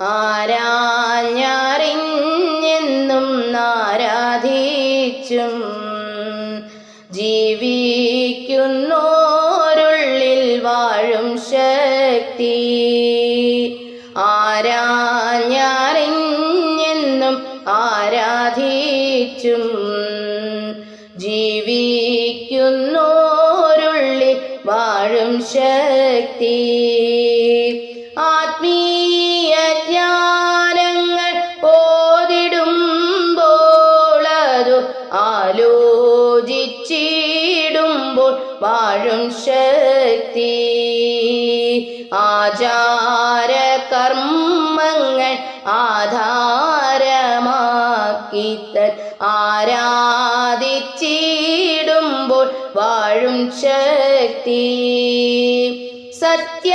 ആരാഞ്ഞറിഞ്ഞെന്നും ആരാധിച്ചും ജീവിക്കുന്നോരുള്ളിൽ വാഴും ശക്തി. ആരാഞ്ഞറിഞ്ഞെന്നും ആരാധിച്ചും ജീവിക്കുന്നോരുള്ളിൽ വാഴും ശക്തി. ആലോചിച്ചിടുമ്പോൾ വാഴും ശക്തി. ആചാര കർമ്മങ്ങൾ ആധാരമാക്കിത്തൻ ആരാധിച്ചിടുമ്പോൾ വാഴും ശക്തി. സത്യ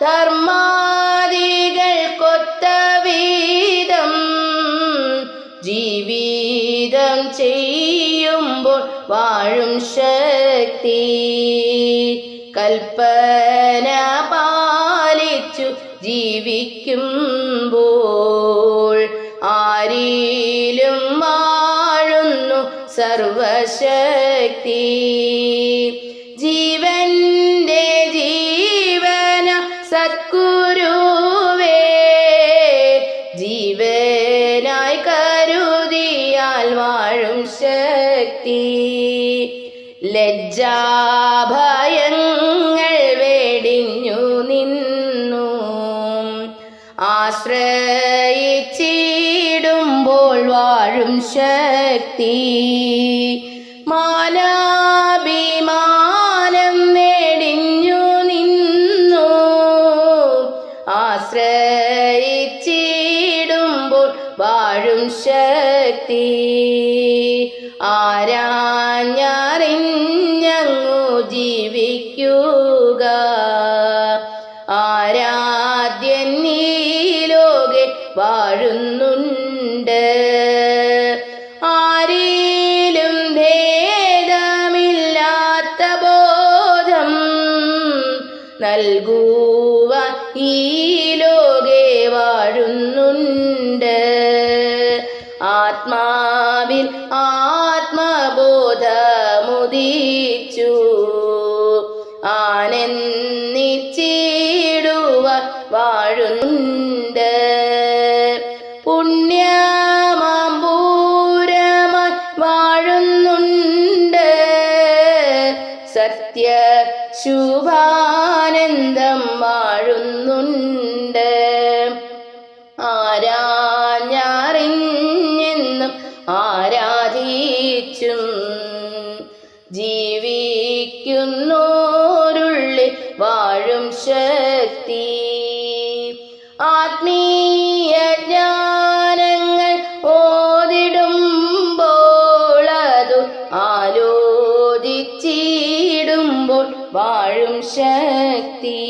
ധർമാദികൾ വാഴും ശക്തി. കൽപ്പന പാലിച്ചു ജീവിക്കുമ്പോൾ ആരിലും വാഴുന്നു സർവശക്തി. ശക്തി ലജ്ജാഭയങ്ങൾ വേടിഞ്ഞു നിന്നു. ആശ്രയിച്ചിടുമ്പോൾ വാഴും ശക്തി. മാനാഭിമാനം വേടിഞ്ഞു നിന്നു. ആശ്രയിച്ചിടുമ്പോൾ വാഴും ശക്തി. ആരാഞ്ഞറിഞ്ഞങ്ങു ജീവിക്കുക. ആരാധ്യൻ ഈ ലോകെ വാഴുന്നുണ്ട്. ആരിലും ഭേദമില്ലാത്ത ബോധം നൽകുവാൻ ഈ ആത്മബോധമുദിച്ചു ആനന്ദിച്ചിടുവ വാഴുന്നുണ്ട്. പുണ്യമാമ്പൂരമായി വാഴുന്നുണ്ട്. സത്യ ശുഭാനന്ദം വാഴുന്നുണ്ട്. ജീവിക്കുന്നോരുള്ളിൽ വാഴും ശക്തി. ആത്മീയ ജ്ഞാനങ്ങൾ ഓതിടുമ്പോൾ അതു ആലോചിച്ചിടുമ്പോൾ വാഴും ശക്തി.